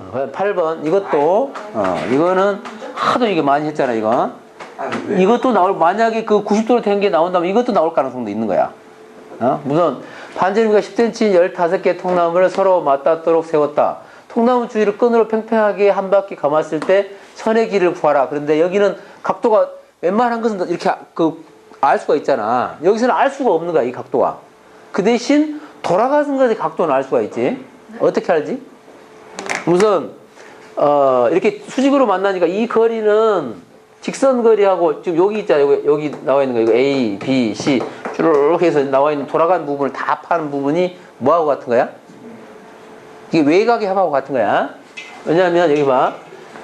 어, 8번 이것도 어, 이거는 하도 이게 많이 했잖아 이거. 아니 왜? 이것도 나올 만약에 그 90도로 된 게 나온다면 이것도 나올 가능성도 있는 거야. 어? 무슨 반지름이가 10cm 15개 통나무를 서로 맞닿도록 세웠다. 통나무 주위를 끈으로 팽팽하게 한 바퀴 감았을 때 선의 길을 구하라. 그런데 여기는 각도가 웬만한 것은 이렇게 그 알 수가 있잖아. 여기서는 알 수가 없는 거야 이 각도가. 그 대신 돌아가는 것의 각도는 알 수가 있지. 어떻게 알지? 우선 어, 이렇게 수직으로 만나니까 이 거리는 직선 거리하고 지금 여기 있잖아요. 여기, 여기 나와 있는 거 이거 A, B, C 쭉 해서 나와 있는 돌아가는 부분을 다 파는 부분이 뭐하고 같은 거야? 이게 외곽의 합하고 같은 거야. 왜냐하면 여기 봐.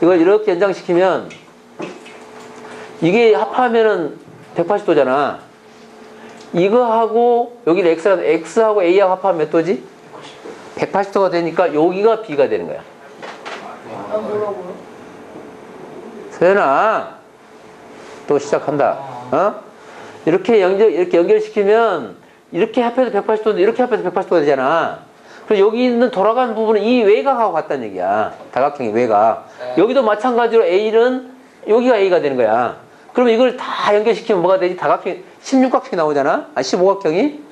이걸 이렇게 연장시키면 이게 합하면은 180도잖아. 이거하고 여기를 X라도 X하고 A하고 합하면 몇 도지? 180도가 되니까 여기가 B가 되는 거야. 아 뭐라고요? 서연아 또 시작한다. 어? 이렇게 연결 이렇게 연결시키면 이렇게 합해도 180도인데 이렇게 합해도 180도가 되잖아. 그래서 여기 있는 돌아가는 부분은 이 외곽하고 같다는 얘기야. 다각형의 외곽 네. 여기도 마찬가지로 A는 여기가 A가 되는 거야. 그러면 이걸 다 연결시키면 뭐가 되지? 다각형 16각형이 나오잖아? 아 15각형이? 아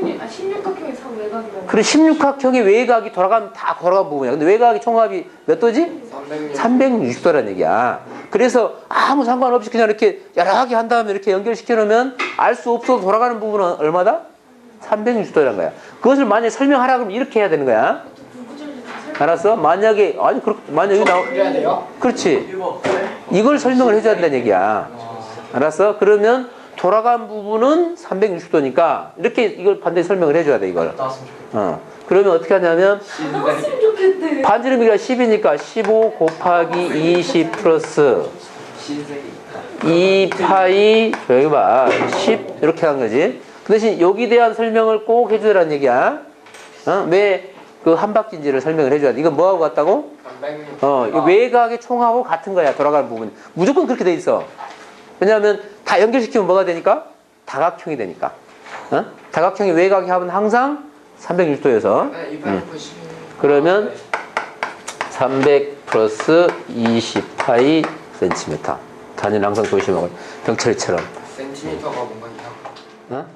300아 16각형의 3 외곽이라고. 그래 16각형의 외곽이 돌아가면 다 돌아간 부분이야 근데 외곽의 총합이 몇 도지? 300년 360 도라는 얘기야. 그래서 아무 상관없이 그냥 이렇게 여러 개한 다음에 이렇게 연결시켜 놓으면 알 수 없어도 돌아가는 부분은 얼마다? 360도라는 거야. 그것을 만약에 설명하라 그러면 이렇게 해야 되는 거야. 알았어? 만약에 아니 그렇 만약 여기 나오? 그렇지. 이걸 설명을 해줘야 된다는 얘기야. 알았어? 그러면 돌아간 부분은 360도니까 이렇게 이걸 반드시 설명을 해줘야 돼 이걸. 나왔으면 좋겠다 어. 그러면 어떻게 하냐면 나왔으면 좋겠대. 반지름이가 10이니까 15 곱하기 20 플러스 신세계 2 파이 여기 봐. 10 이렇게 한 거지. 그 대신 여기 대한 설명을 꼭 해주라는 얘기야. 어? 왜 그 한 바퀴인지를 설명을 해줘야 돼. 이건 뭐하고 같다고? 300년 어, 이 외곽의 총하고 같은 거야. 돌아가는 부분. 무조건 그렇게 돼 있어. 왜냐하면 다 연결시키면 뭐가 되니까? 다각형이 되니까. 어? 다각형의 외곽의 합은 항상 360도여서. 네, 280 그러면 300 플러스 20 파이 센티미터. 단위는 항상 조심하고 병철이처럼. 센티미터가 뭔가 이상 어?